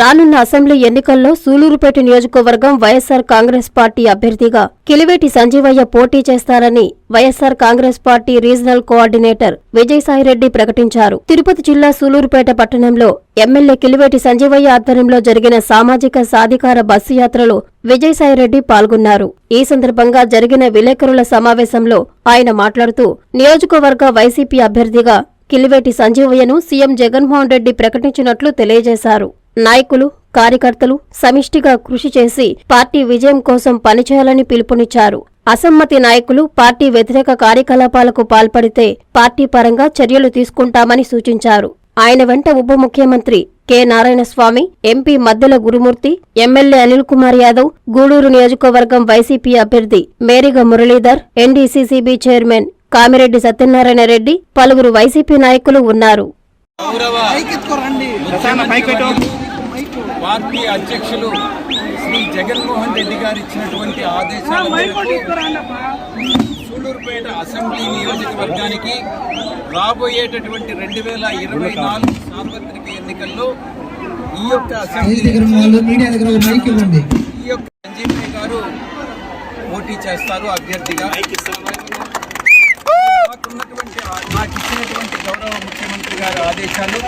రానున్న అసెంబ్లీ ఎన్నికల్లో సూలూరుపేట నియోజకవర్గం వైఎస్సార్ కాంగ్రెస్ పార్టీ అభ్యర్థిగా కిలివేటి సంజీవయ్య పోటీ చేస్తారని YSR Congress party regional coordinator Vijayasai Reddy ప్రకటించారు. తిరుపతి జిల్లా సూలూరుపేట పట్టణంలో ఎమ్మెల్యే కిలివేటి సంజీవయ్య ఆధ్వర్యంలో జరిగిన సామాజిక సాధికార బస్సు యాత్రలో విజయసాయిరెడ్డి పాల్గొన్నారు. ఈ సందర్భంగా జరిగిన విలేకరుల సమావేశంలో ఆయన మాట్లాడుతూ నియోజకవర్గ వైసీపీ అభ్యర్థిగా కిలివేటి సంజీవయ్యను సీఎం జగన్మోహన్ రెడ్డి ప్రకటించినట్లు తెలియజేశారు. నాయకులు కార్యకర్తలు సమిష్టిగా కృషి చేసి పార్టీ విజయం కోసం పనిచేయాలని పిలుపునిచ్చారు. అసమ్మతి నాయకులు పార్టీ వ్యతిరేక కార్యకలాపాలకు పాల్పడితే పార్టీ పరంగా చర్యలు తీసుకుంటామని సూచించారు. ఆయన వెంట ఉప ముఖ్యమంత్రి K. Narayanaswamy MP Maddela Gurumurthy MLA Anil Kumar Yadav Gudur నియోజకవర్గం వైసీపీ అభ్యర్థి మేరిగ మురళీధర్ ఎన్డీసీసీబీ చైర్మన్ కామిరెడ్డి సత్యనారాయణ రెడ్డి పలువురు వైసీపీ నాయకులు ఉన్నారు. పార్టీ అధ్యక్షులు శ్రీ జగన్మోహన్ రెడ్డి గారు ఇచ్చినటువంటి ఆదేశాల మేరకు సూలూరుపేట అసెంబ్లీ నియోజకవర్గానికి రాబోయేటటువంటి రెండు వేల ఇరవై నాలుగు సార్వత్రిక ఎన్నికల్లో ఈ యొక్క అసెంబ్లీ ఈ యొక్క సంజీవయ్య గారు పోటీ చేస్తారు అభ్యర్థిగా. నాకు ఇచ్చినటువంటి గౌరవ ముఖ్యమంత్రి గారి ఆదేశాలు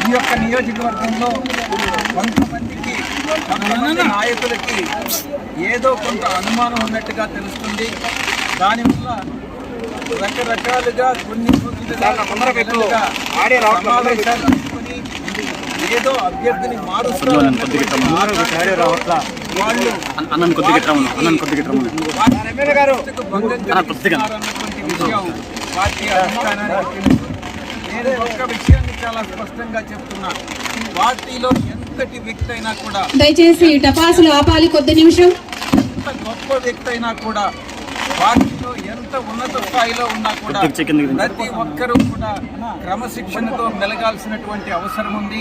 ఈ యొక్క నియోజకవర్గంలో కొంతమందికి కొంతమంది నాయకులకి ఏదో కొంత అనుమానం ఉన్నట్టుగా తెలుస్తుంది. దానివల్ల రకరకాలుగా కొన్ని సమావేశాలు ఏదో అభ్యర్థిని మారుస్తున్నారు వాళ్ళు అన్నను కొద్దిగా అన్నను కొద్దిగా పార్టీ అధిష్టానానికి. నేను ఒక్క విషయాన్ని చాలా స్పష్టంగా చెప్తున్నా పార్టీలో ఎంతటి వ్యక్తి అయినా కూడా దయచేసి టపాసులు ఆపాలి కొద్ది నిమిషం ఎంత గొప్ప వ్యక్తి అయినా కూడా పార్టీలో ఎంత ఉన్నత స్థాయిలో ఉన్నా కూడా. ప్రతి ఒక్కరూ కూడా క్రమశిక్షణతో మెలగాల్సినటువంటి అవసరం ఉంది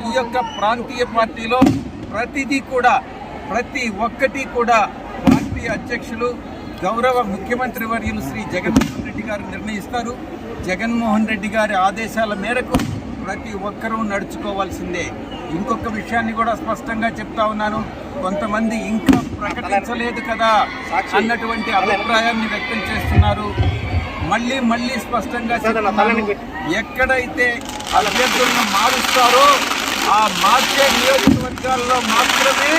ఈ యొక్క ప్రాంతీయ పార్టీలో ప్రతిదీ కూడా ప్రతి ఒక్కటి కూడా పార్టీ అధ్యక్షులు గౌరవ ముఖ్యమంత్రి వర్యులు శ్రీ జగన్మోహన్ రెడ్డి గారు నిర్ణయిస్తారు. జగన్మోహన్ రెడ్డి గారి ఆదేశాల మేరకు ప్రతి ఒక్కరూ నడుచుకోవాల్సిందే. ఇంకొక విషయాన్ని కూడా స్పష్టంగా చెప్తా ఉన్నాను. కొంతమంది ఇంకా ప్రకటించలేదు కదా అన్నటువంటి అభిప్రాయాన్ని వ్యక్తం చేస్తున్నారు. మళ్ళీ మళ్ళీ స్పష్టంగా చెప్తున్నాను. ఎక్కడైతే అభ్యర్థులను మారుస్తారో ఆ మార్చే నియోజకవర్గాల్లో మాత్రమే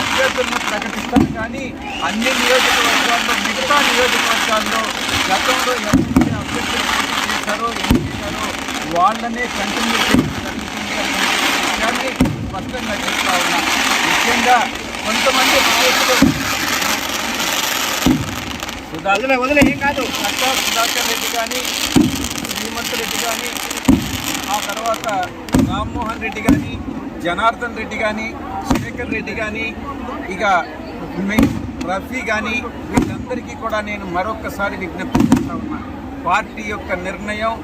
అభ్యర్థులను ప్రకటిస్తారు. కానీ అన్ని నియోజకవర్గాల్లో మిగతా నియోజకవర్గాల్లో గతంలో ఎవరైతే అభ్యర్థులు చేశారో ఏం చేశారో వాళ్ళనే కంటిన్యూ చేయడం జరుగుతుంది అనే విషయాన్ని స్పష్టంగా చెప్తా ఉన్నా. ముఖ్యంగా కొంతమంది నాయకులు సుధాకర్ వదిలే ఏం కాదు. నక్కా సుధాకర్ రెడ్డి కానీ శ్రీమంత్ రెడ్డి కానీ ఆ తర్వాత రామ్మోహన్ రెడ్డి కానీ జనార్దన్ రెడ్డి కానీ శేఖర్ రెడ్డి కానీ ఇక రఫీ కానీ వీళ్ళందరికీ కూడా నేను మరొకసారి విజ్ఞప్తి చేస్తా ఉన్నాను పార్టీ యొక్క నిర్ణయం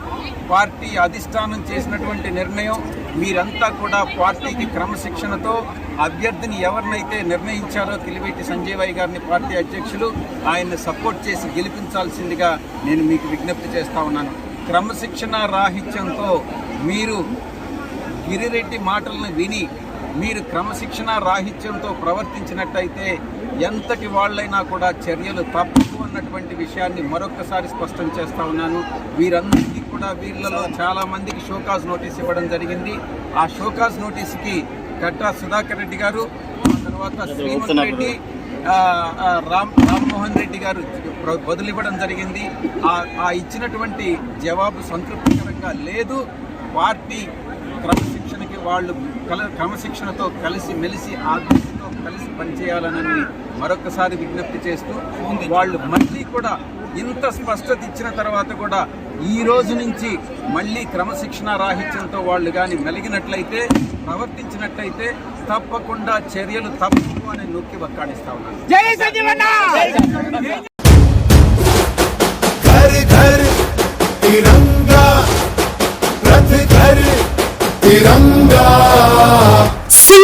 పార్టీ అధిష్టానం చేసినటువంటి నిర్ణయం మీరంతా కూడా పార్టీకి క్రమశిక్షణతో అభ్యర్థిని ఎవరినైతే నిర్ణయించారో కిలివేటి సంజీవయ్య గారిని పార్టీ అధ్యక్షులు ఆయన్ని సపోర్ట్ చేసి గెలిపించాల్సిందిగా నేను మీకు విజ్ఞప్తి చేస్తా ఉన్నాను. క్రమశిక్షణ రాహిత్యంతో మీరు గిరిరెడ్డి మాటలను విని మీరు క్రమశిక్షణ రాహిత్యంతో ప్రవర్తించినట్టయితే ఎంతటి వాళ్ళైనా కూడా చర్యలు తప్పవు అన్నటువంటి విషయాన్ని మరొక్కసారి స్పష్టం చేస్తా ఉన్నాను. వీరందరికీ కూడా వీళ్ళలో చాలా మందికి షోకాజ్ నోటీస్ ఇవ్వడం జరిగింది. ఆ షోకాజ్ నోటీస్కి గడ్డా సుధాకర్ రెడ్డి గారు ఆ తర్వాత శ్రీమంత్ రెడ్డి రామ్ రామ్మోహన్ రెడ్డి గారు బదులివ్వడం జరిగింది. ఆ ఆ ఇచ్చినటువంటి జవాబు సంతృప్తికరంగా లేదు. పార్టీ క్రమశిక్షణకి వాళ్ళు కల క్రమశిక్షణతో కలిసి మెలిసి ఆ దృష్టితో కలిసి పనిచేయాలని మరొకసారి విజ్ఞప్తి చేస్తూ వాళ్ళు మళ్ళీ కూడా ఇంత స్పష్టత ఇచ్చిన తర్వాత కూడా ఈ రోజు నుంచి మళ్ళీ క్రమశిక్షణ రాహిత్యంతో వాళ్ళు కానీ మెలిగినట్లయితే ప్రవర్తించినట్లయితే తప్పకుండా చర్యలు తప్పు అని నొక్కి వక్కాడిస్తా ఉన్నాను. घर